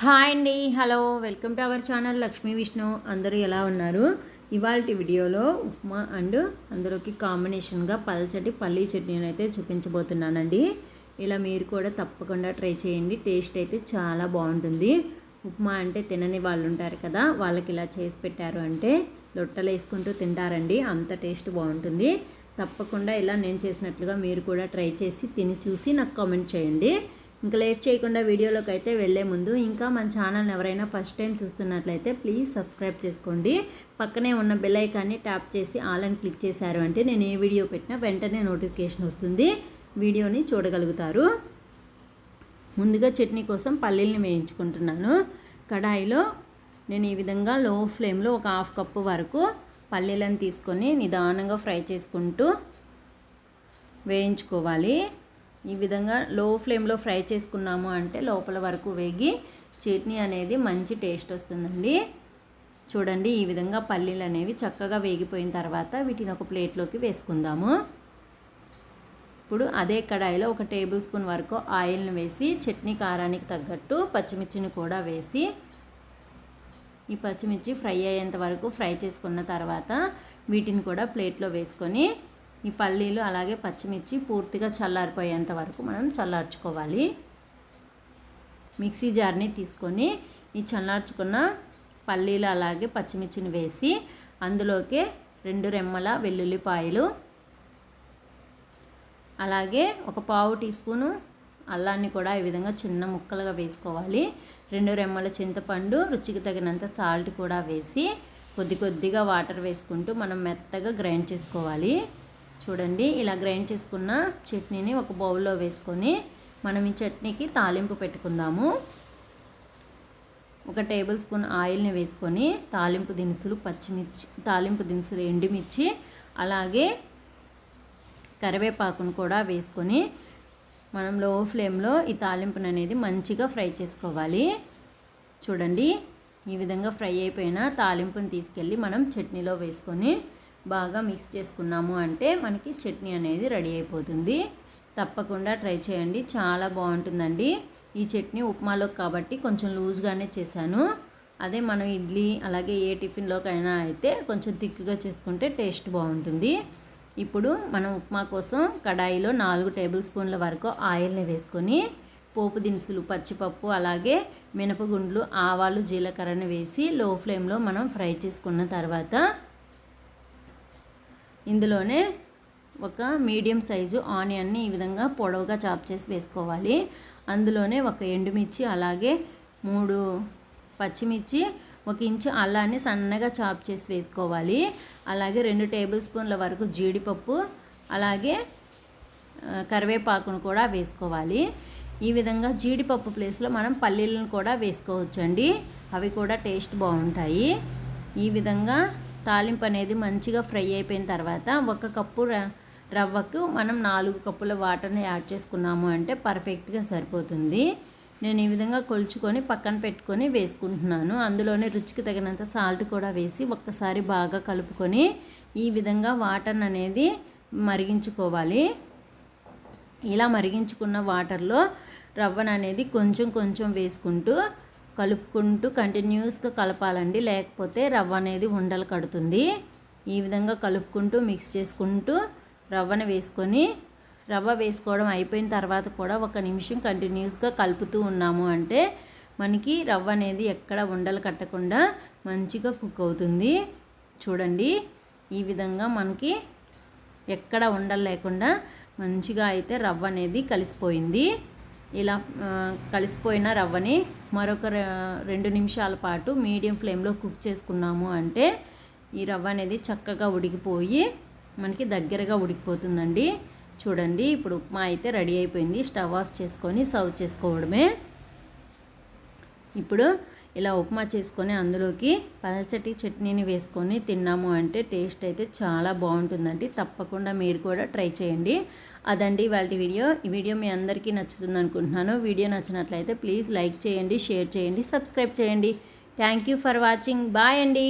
Hi అండి hello. Welcome to our channel Lakshmi Vishnu. అందరూ ఎలా ఉన్నారు? ఇవాళ వీడియోలో ఉప్మా అండ్ అందులోకి కాంబినేషన్గా పల్చటి పల్లీ చట్నీని అయితే చూపించబోతున్నానండి. ఇలా మీరు కూడా తప్పకుండా ట్రై చేయండి. టేస్ట్ అయితే చాలా బాగుంటుంది. ఉప్మా అంటే తినని వాళ్ళు ఉంటారు కదా వాళ్ళకి ఇలా చేసి పెట్టారు అంటే లొట్టలు వేసుకుంటూ తింటారండి. అంత టేస్ట్ బాగుంటుంది. తప్పకుండా ఇలా నేను చేసినట్లుగా మీరు కూడా ట్రై చేసి తిని చూసి నాకు కామెంట్ చేయండి. ఇంకా లేట్ చేయకుండా వీడియోలోకి అయితే వెళ్ళే ముందు ఇంకా మన ఛానల్ని ఎవరైనా ఫస్ట్ టైం చూస్తున్నట్లయితే ప్లీజ్ సబ్స్క్రైబ్ చేసుకోండి. పక్కనే ఉన్న బెల్లైకాన్ని ట్యాప్ చేసి ఆల్ అని క్లిక్ చేశారు అంటే నేను ఏ వీడియో పెట్టినా వెంటనే నోటిఫికేషన్ వస్తుంది. వీడియోని చూడగలుగుతారు. ముందుగా చట్నీ కోసం పల్లీల్ని వేయించుకుంటున్నాను. కడాయిలో నేను ఈ విధంగా లో ఫ్లేమ్లో ఒక హాఫ్ కప్పు వరకు పల్లీలను తీసుకొని నిదానంగా ఫ్రై చేసుకుంటూ వేయించుకోవాలి. ఈ విధంగా లో ఫ్లేమ్లో ఫ్రై చేసుకున్నాము అంటే లోపల వరకు వేగి చట్నీ అనేది మంచి టేస్ట్ వస్తుందండి. చూడండి ఈ విధంగా పల్లీలు అనేవి చక్కగా వేగిపోయిన తర్వాత వీటిని ఒక ప్లేట్లోకి వేసుకుందాము. ఇప్పుడు అదే కడాయిలో ఒక టేబుల్ స్పూన్ వరకు ఆయిల్ని వేసి చట్నీ కారానికి తగ్గట్టు పచ్చిమిర్చిని కూడా వేసి ఈ పచ్చిమిర్చి ఫ్రై అయ్యేంత వరకు ఫ్రై చేసుకున్న తర్వాత వీటిని కూడా ప్లేట్లో వేసుకొని ఈ పల్లీలు అలాగే పచ్చిమిర్చి పూర్తిగా చల్లారిపోయేంత వరకు మనం చల్లార్చుకోవాలి. మిక్సీ జార్ని తీసుకొని ఈ చల్లార్చుకున్న పల్లీలు అలాగే పచ్చిమిర్చిని వేసి అందులోకి రెండు రెమ్మల వెల్లుల్లిపాయలు అలాగే ఒక పావు టీ స్పూను అల్లాన్ని కూడా ఈ విధంగా చిన్న ముక్కలుగా వేసుకోవాలి. రెండు రెమ్మల చింతపండు రుచికి తగినంత సాల్ట్ కూడా వేసి కొద్ది కొద్దిగా వాటర్ వేసుకుంటూ మనం మెత్తగా గ్రైండ్ చేసుకోవాలి. చూడండి ఇలా గ్రైండ్ చేసుకున్న చట్నీని ఒక బౌల్లో వేసుకొని మనం ఈ చట్నీకి తాలింపు పెట్టుకుందాము. ఒక టేబుల్ స్పూన్ ఆయిల్ని వేసుకొని తాలింపు దినుసులు పచ్చిమిర్చి తాలింపు దినుసులు ఎండుమిర్చి అలాగే కరివేపాకును కూడా వేసుకొని మనం లో ఫ్లేమ్లో ఈ తాలింపును అనేది మంచిగా ఫ్రై చేసుకోవాలి. చూడండి ఈ విధంగా ఫ్రై అయిపోయిన తాలింపుని తీసుకెళ్ళి మనం చట్నీలో వేసుకొని బాగా మిక్స్ చేసుకున్నాము అంటే మనకి చట్నీ అనేది రెడీ అయిపోతుంది. తప్పకుండా ట్రై చేయండి. చాలా బాగుంటుందండి. ఈ చట్నీ ఉప్మాలోకి కాబట్టి కొంచెం లూజ్గానే చేశాను. అదే మనం ఇడ్లీ అలాగే ఏ టిఫిన్లోకైనా అయితే కొంచెం థిక్గా చేసుకుంటే టేస్ట్ బాగుంటుంది. ఇప్పుడు మనం ఉప్మా కోసం కడాయిలో నాలుగు టేబుల్ స్పూన్ల వరకు ఆయిల్ని వేసుకొని పోపు దినుసులు పచ్చిపప్పు అలాగే మినపగుండ్లు ఆవాలు జీలకర్రని వేసి లో ఫ్లేమ్లో మనం ఫ్రై చేసుకున్న తర్వాత ఇందులోనే ఒక మీడియం సైజు ఆనియన్ని ఈ విధంగా పొడవుగా చాప్ చేసి వేసుకోవాలి. అందులోనే ఒక ఎండుమిర్చి అలాగే మూడు పచ్చిమిర్చి ఒక ఇంచు అల్లాన్ని సన్నగా చాప్ చేసి వేసుకోవాలి. అలాగే రెండు టేబుల్ స్పూన్ల వరకు జీడిపప్పు అలాగే కరివేపాకును కూడా వేసుకోవాలి. ఈ విధంగా జీడిపప్పు ప్లేస్లో మనం పల్లీలను కూడా వేసుకోవచ్చండి. అవి కూడా టేస్ట్ బాగుంటాయి. ఈ విధంగా తాలింపు అనేది మంచిగా ఫ్రై అయిపోయిన తర్వాత ఒక కప్పు రవ్వకు మనం నాలుగు కప్పుల వాటర్ని యాడ్ చేసుకున్నాము అంటే పర్ఫెక్ట్గా సరిపోతుంది. నేను ఈ విధంగా కొలుచుకొని పక్కన పెట్టుకొని వేసుకుంటున్నాను. అందులోనే రుచికి తగినంత సాల్ట్ కూడా వేసి ఒక్కసారి బాగా కలుపుకొని ఈ విధంగా వాటర్ అనేది మరిగించుకోవాలి. ఇలా మరిగించుకున్న వాటర్లో రవ్వను అనేది కొంచెం కొంచెం వేసుకుంటూ కలుపుకుంటూ కంటిన్యూస్గా కలపాలండి. లేకపోతే రవ్వ అనేది ఉండలు కడుతుంది. ఈ విధంగా కలుపుకుంటూ మిక్స్ చేసుకుంటూ రవ్వను వేసుకొని రవ్వ వేసుకోవడం అయిపోయిన తర్వాత కూడా ఒక నిమిషం కంటిన్యూస్గా కలుపుతూ ఉన్నాము అంటే మనకి రవ్వ అనేది ఎక్కడ ఉండలు కట్టకుండా మంచిగా కుక్ అవుతుంది. చూడండి ఈ విధంగా మనకి ఎక్కడ ఉండలు లేకుండా మంచిగా అయితే రవ్వ అనేది కలిసిపోయింది. ఇలా కలిసిపోయిన రవ్వని మరొక రెండు నిమిషాల పాటు మీడియం ఫ్లేమ్లో కుక్ చేసుకున్నాము అంటే ఈ రవ్వ అనేది చక్కగా ఉడికిపోయి మనకి దగ్గరగా ఉడికిపోతుందండి. చూడండి ఇప్పుడు ఉప్మా అయితే రెడీ అయిపోయింది. స్టవ్ ఆఫ్ చేసుకొని సర్వ్ చేసుకోవడమే. ఇప్పుడు ఇలా ఉప్మా చేసుకొని అందులోకి పలచటి చట్నీని వేసుకొని తిన్నాము అంటే టేస్ట్ అయితే చాలా బాగుంటుందండి. తప్పకుండా మీరు కూడా ట్రై చేయండి. అదండి వాళ్ళ వీడియో. ఈ వీడియో మీ అందరికీ నచ్చుతుంది అనుకుంటున్నాను. వీడియో నచ్చినట్లయితే ప్లీజ్ లైక్ చేయండి షేర్ చేయండి సబ్స్క్రైబ్ చేయండి. Thank you for watching. Bye అండి.